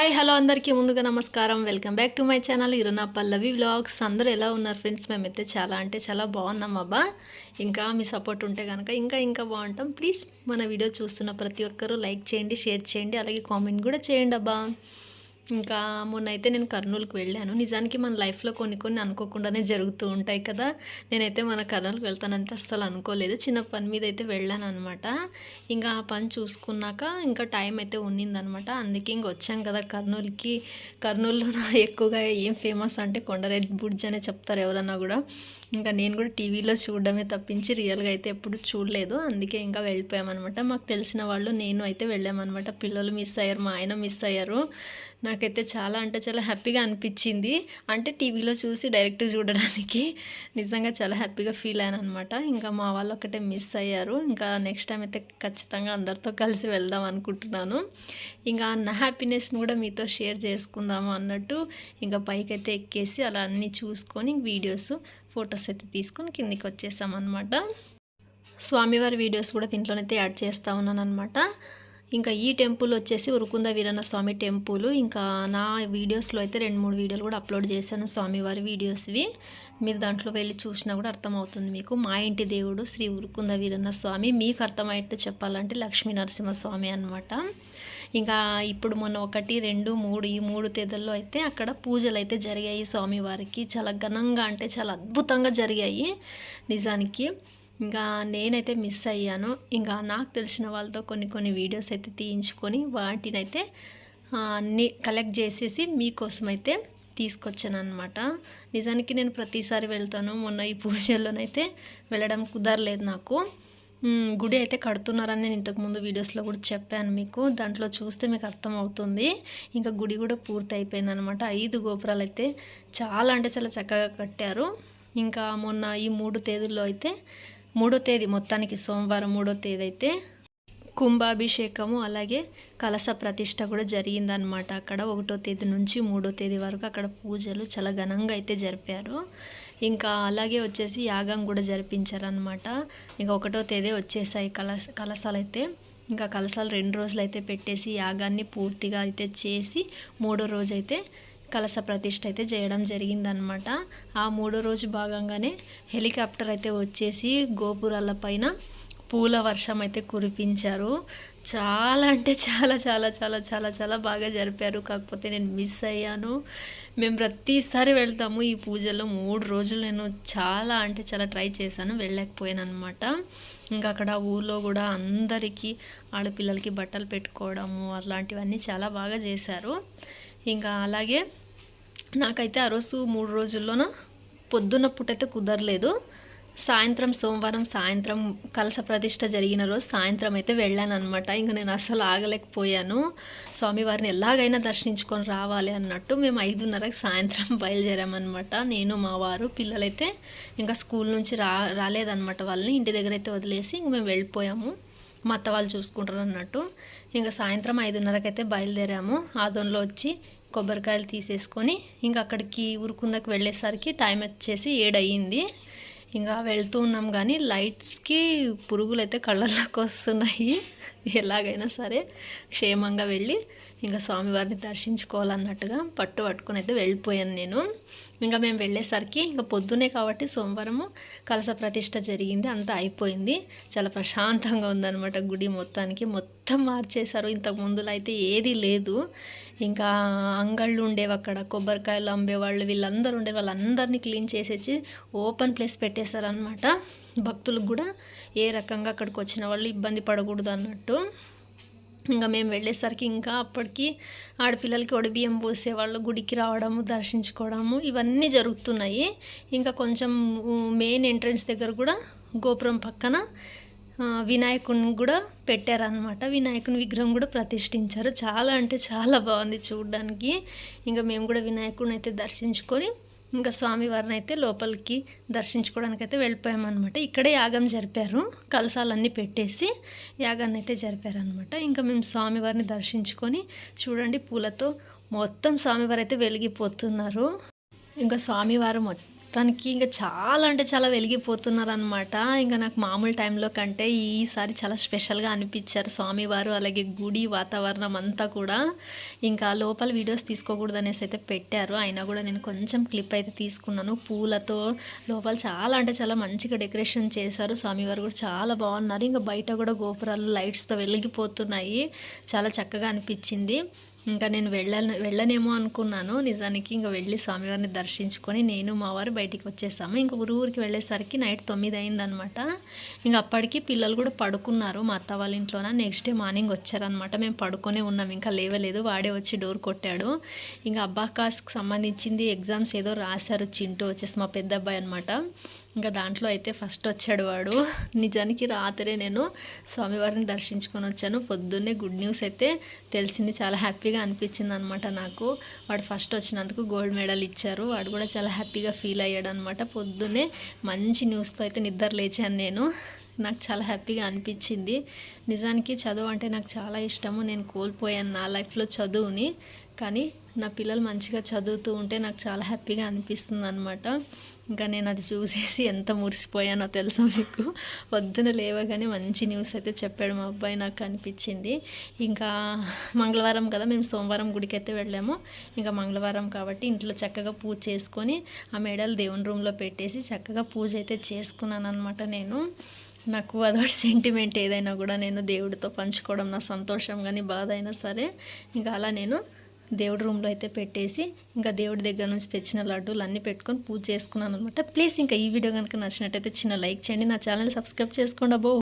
Hi hello అందరికీ ముందుగా నమస్కారం. Welcome back to my channel Iruna Pallavi vlogs. అందరూ ఎలా ఉన్నారు ఫ్రెండ్స్? మేమైతే చాలా అంటే చాలా బాగున్నాం అబ్బా. ఇంకా మీ సపోర్ట్ ఉంటే కనుక ఇంకా ఇంకా బాగుంటాం. ప్లీజ్ మన వీడియో చూస్తున్న ప్రతి ఒక్కరూ లైక్ చేయండి షేర్ చేయండి అలాగే కామెంట్ కూడా చేయండి అబ్బా. ఇంకా మొన్న అయితే నేను కర్నూలుకి వెళ్ళాను. నిజానికి మన లైఫ్లో కొన్ని కొన్ని అనుకోకుండానే జరుగుతూ ఉంటాయి కదా. నేనైతే మన కర్నూలుకి వెళ్తానంటే అస్సలు అనుకోలేదు. చిన్న పని మీద అయితే వెళ్ళాను అనమాట ఇంకా ఆ పని చూసుకున్నాక ఇంకా టైం అయితే ఉన్నిందనమాట అందుకే ఇంక వచ్చాం కదా కర్నూలుకి. కర్నూలులో ఎక్కువగా ఏం ఫేమస్ అంటే కొండరెడ్డి బుడ్జ్ అనే చెప్తారు ఎవరన్నా కూడా. ఇంకా నేను కూడా టీవీలో చూడడమే తప్పించి రియల్గా అయితే ఎప్పుడు చూడలేదు. అందుకే ఇంకా వెళ్ళిపోయామన్నమాట. మాకు తెలిసిన వాళ్ళు నేను అయితే వెళ్ళామన్నమాట. పిల్లలు మిస్ అయ్యారు మా ఆయన మిస్ అయ్యారు. నాకైతే చాలా అంటే చాలా హ్యాపీగా అనిపించింది. అంటే టీవీలో చూసి డైరెక్ట్ చూడడానికి నిజంగా చాలా హ్యాపీగా ఫీల్ అయ్యాను అనమాట ఇంకా మా వాళ్ళు ఒకటే మిస్ అయ్యారు. ఇంకా నెక్స్ట్ టైం అయితే ఖచ్చితంగా అందరితో కలిసి వెళ్దాం అనుకుంటున్నాను. ఇంకా నా హ్యాపీనెస్ని కూడా మీతో షేర్ చేసుకుందాము అన్నట్టు ఇంకా పైకి అయితే ఎక్కేసి అలా అన్నీ చూసుకొని వీడియోస్ ఫొటోస్ అయితే తీసుకొని కిందికి వచ్చేసాం అనమాట స్వామివారి వీడియోస్ కూడా దీంట్లోనైతే యాడ్ చేస్తూ ఉన్నాను అనమాట ఇంకా ఈ టెంపుల్ వచ్చేసి ఉరుకుంద వీరన్న స్వామి టెంపుల్. ఇంకా నా వీడియోస్లో అయితే రెండు మూడు వీడియోలు కూడా అప్లోడ్ చేశాను స్వామివారి వీడియోస్వి. మీరు దాంట్లో వెళ్ళి చూసినా కూడా అర్థమవుతుంది మీకు. మా ఇంటి దేవుడు శ్రీ ఉరుకుంద వీరన్న స్వామి. మీకు అర్థమయ్యేట్టు చెప్పాలంటే లక్ష్మీ నరసింహస్వామి అనమాట ఇంకా ఇప్పుడు మొన్న ఒకటి రెండు మూడు ఈ మూడు తేదీల్లో అయితే అక్కడ పూజలు అయితే జరిగాయి స్వామివారికి. చాలా ఘనంగా అంటే చాలా అద్భుతంగా జరిగాయి నిజానికి. ఇంకా నేనైతే మిస్ అయ్యాను. ఇంకా నాకు తెలిసిన వాళ్ళతో కొన్ని కొన్ని వీడియోస్ అయితే తీయించుకొని వాటినైతే అన్నీ కలెక్ట్ చేసేసి మీకోసం అయితే తీసుకొచ్చాను అనమాట నిజానికి నేను ప్రతిసారి వెళ్తాను. మొన్న ఈ పూజల్లోనైతే వెళ్ళడం కుదరలేదు నాకు. గుడి అయితే కడుతున్నారని నేను ఇంతకుముందు వీడియోస్లో కూడా చెప్పాను మీకు. దాంట్లో చూస్తే మీకు అర్థమవుతుంది. ఇంకా గుడి కూడా పూర్తి అయిపోయింది అనమాట ఐదు గోపురాలు అయితే చాలా అంటే చాలా చక్కగా కట్టారు. ఇంకా మొన్న ఈ మూడు తేదీల్లో అయితే మూడో తేదీ మొత్తానికి సోమవారం మూడో తేదీ అయితే కుంభాభిషేకము అలాగే కలస ప్రతిష్ట కూడా జరిగిందనమాట అక్కడ ఒకటో తేదీ నుంచి మూడో తేదీ వరకు అక్కడ పూజలు చాలా ఘనంగా అయితే జరిపారు. ఇంకా అలాగే వచ్చేసి యాగం కూడా జరిపించారనమాట ఇంకా ఒకటో తేదీ వచ్చేసాయి కలస కలసాలు అయితే ఇంకా కలసాలు రెండు రోజులు అయితే పెట్టేసి యాగాన్ని పూర్తిగా అయితే చేసి మూడో రోజు అయితే కలస ప్రతిష్ట అయితే చేయడం జరిగిందనమాట ఆ మూడో రోజు భాగంగానే హెలికాప్టర్ అయితే వచ్చేసి గోపురాల పైన పూల వర్షం అయితే కురిపించారు. చాలా అంటే చాలా చాలా చాలా చాలా చాలా బాగా జరిపారు. కాకపోతే నేను మిస్ అయ్యాను. మేము ప్రతిసారి వెళ్తాము ఈ పూజలో మూడు రోజులు నేను చాలా అంటే చాలా ట్రై చేశాను. వెళ్ళలేకపోయాను అనమాట ఇంకా అక్కడ ఊర్లో కూడా అందరికీ ఆడపిల్లలకి బట్టలు పెట్టుకోవడము అలాంటివన్నీ చాలా బాగా చేశారు. ఇంకా అలాగే నాకైతే ఆ రోజు మూడు రోజుల్లోన పొద్దున్న పూటైతే కుదరలేదు. సాయంత్రం సోమవారం సాయంత్రం కలస ప్రతిష్ట జరిగిన రోజు సాయంత్రం అయితే వెళ్ళాను అనమాట ఇంకా నేను అసలు ఆగలేకపోయాను. స్వామివారిని ఎలాగైనా దర్శించుకొని రావాలి అన్నట్టు మేము ఐదున్నరకు సాయంత్రం బయలుదేరామన్నమాట. నేను మా వారు పిల్లలైతే ఇంకా స్కూల్ నుంచి రా రాలేదన్నమాట వాళ్ళని. ఇంటి దగ్గర అయితే వదిలేసి ఇంక మేము వెళ్ళిపోయాము. మా అత్త వాళ్ళు చూసుకుంటారు అన్నట్టు ఇంకా సాయంత్రం ఐదున్నరకైతే అయితే బయలుదేరాము ఆదోన్లో వచ్చి కొబ్బరికాయలు తీసేసుకొని ఇంకా అక్కడికి ఊరుకుందకు వెళ్ళేసరికి టైం వచ్చేసి ఏడయ్యింది ఇంకా వెళ్తూ ఉన్నాం కానీ లైట్స్కి పురుగులు అయితే కళ్ళల్లోకి వస్తున్నాయి. ఎలాగైనా సరే క్షేమంగా వెళ్ళి ఇంకా స్వామివారిని దర్శించుకోవాలన్నట్టుగా పట్టు పట్టుకుని అయితే వెళ్ళిపోయాను నేను. ఇంకా మేము వెళ్ళేసరికి ఇంకా పొద్దునే కాబట్టి సోమవారము కలస ప్రతిష్ట జరిగింది అంతా అయిపోయింది. చాలా ప్రశాంతంగా ఉందన్నమాట గుడి మొత్తానికి. మొత్తం మార్చేశారు. ఇంతకు ముందులో అయితే ఏది లేదు. ఇంకా అంగళ్ళు ఉండేవి అక్కడ కొబ్బరికాయలు అమ్మేవాళ్ళు వీళ్ళందరూ ఉండే వాళ్ళందరినీ క్లీన్ చేసేసి ఓపెన్ ప్లేస్ పెట్టేశారనమాట భక్తులకు కూడా ఏ రకంగా అక్కడికి వచ్చిన వాళ్ళు ఇబ్బంది పడకూడదు అన్నట్టు. ఇంకా మేము వెళ్ళేసరికి ఇంకా అప్పటికి ఆడపిల్లలకి ఒడిబియ్యం పోసేవాళ్ళు గుడికి రావడము దర్శించుకోవడము ఇవన్నీ జరుగుతున్నాయి. ఇంకా కొంచెం మెయిన్ ఎంట్రన్స్ దగ్గర కూడా గోపురం పక్కన వినాయకుని కూడా పెట్టారనమాట వినాయకుని విగ్రహం కూడా ప్రతిష్ఠించారు. చాలా అంటే చాలా బాగుంది చూడడానికి. ఇంకా మేము కూడా వినాయకుడిని అయితే దర్శించుకొని ఇంకా స్వామివారిని అయితే లోపలికి దర్శించుకోవడానికి అయితే వెళ్ళిపోయామన్నమాట. ఇక్కడే యాగం జరిపారు. కలసాలన్నీ పెట్టేసి యాగాన్ని అయితే జరిపారనమాట ఇంకా మేము స్వామివారిని దర్శించుకొని చూడండి పూలతో మొత్తం స్వామివారు అయితే వెలిగిపోతున్నారు. ఇంకా స్వామివారు మొత్తానికి ఇంకా చాలా అంటే చాలా వెలిగిపోతున్నారు అనమాట ఇంకా నాకు మామూలు టైంలో కంటే ఈసారి చాలా స్పెషల్గా అనిపించారు స్వామివారు అలాగే గుడి వాతావరణం అంతా కూడా. ఇంకా లోపల వీడియోస్ తీసుకోకూడదు అనేసి అయితే పెట్టారు. అయినా కూడా నేను కొంచెం క్లిప్ అయితే తీసుకున్నాను. పూలతో లోపల చాలా అంటే చాలా మంచిగా డెకరేషన్ చేశారు. స్వామివారు కూడా చాలా బాగున్నారు. ఇంకా బయట కూడా గోపురాలు లైట్స్తో వెలిగిపోతున్నాయి. చాలా చక్కగా అనిపించింది. ఇంకా నేను వెళ్ళ వెళ్ళనేమో అనుకున్నాను. నిజానికి ఇంకా వెళ్ళి స్వామివారిని దర్శించుకొని నేను మా వారు బయటికి వచ్చేసాము. ఇంక ఊరు ఊరికి వెళ్ళేసరికి నైట్ తొమ్మిది అయిందనమాట. ఇంకా అప్పటికి పిల్లలు కూడా పడుకున్నారు. మా అత్త వాళ్ళ ఇంట్లోన నెక్స్ట్ డే మార్నింగ్ వచ్చారనమాట. మేము పడుకొనే ఉన్నాం. ఇంకా లేవలేదు. వాడే వచ్చి డోర్ కొట్టాడు. ఇంకా అబ్బాకాస్కి సంబంధించింది ఎగ్జామ్స్ ఏదో రాశారు చింటూ వచ్చేసి మా పెద్ద అబ్బాయి అనమాట ఇంకా దాంట్లో అయితే ఫస్ట్ వచ్చాడు వాడు. నిజానికి రాత్రే నేను స్వామివారిని దర్శించుకొని వచ్చాను. పొద్దున్నే గుడ్ న్యూస్ అయితే తెలిసింది. చాలా హ్యాపీగా అనిపించింది అనమాట నాకు. వాడు ఫస్ట్ వచ్చినందుకు గోల్డ్ మెడల్ ఇచ్చారు. వాడు కూడా చాలా హ్యాపీగా ఫీల్ అయ్యాడు అనమాట పొద్దున్నే మంచి న్యూస్తో అయితే నిద్ర లేచాను నేను. నాకు చాలా హ్యాపీగా అనిపించింది. నిజానికి చదువు అంటే నాకు చాలా ఇష్టము. నేను కోల్పోయాను నా లైఫ్లో చదువుని. కానీ నా పిల్లలు మంచిగా చదువుతూ ఉంటే నాకు చాలా హ్యాపీగా అనిపిస్తుంది అనమాట ఇంకా నేను అది చూసేసి ఎంత మురిసిపోయానో తెలుసా మీకు? పొద్దున లేవగానే మంచి న్యూస్ అయితే చెప్పాడు మా అబ్బాయి నాకు అనిపించింది. ఇంకా మంగళవారం కదా మేము సోమవారం గుడికి అయితే వెళ్ళాము. ఇంకా మంగళవారం కాబట్టి ఇంట్లో చక్కగా పూజ చేసుకొని ఆ మెడల్ దేవుని రూమ్లో పెట్టేసి చక్కగా పూజ అయితే చేసుకున్నాను అనమాట నేను. నాకు అదొకటి సెంటిమెంట్ ఏదైనా కూడా నేను దేవుడితో పంచుకోవడం నా సంతోషం కానీ బాధ అయినా సరే ఇంకా అలా నేను దేవుడి రూమ్లో అయితే పెట్టేసి ఇంకా దేవుడి దగ్గర నుంచి తెచ్చిన లడ్డూలు అన్నీ పెట్టుకొని పూజ చేసుకున్నాను అనమాట ప్లీజ్ ఇంకా ఈ వీడియో కనుక నచ్చినట్టయితే చిన్న లైక్ చేయండి. నా ఛానల్ సబ్స్క్రైబ్ చేసుకోండి అబ్బో.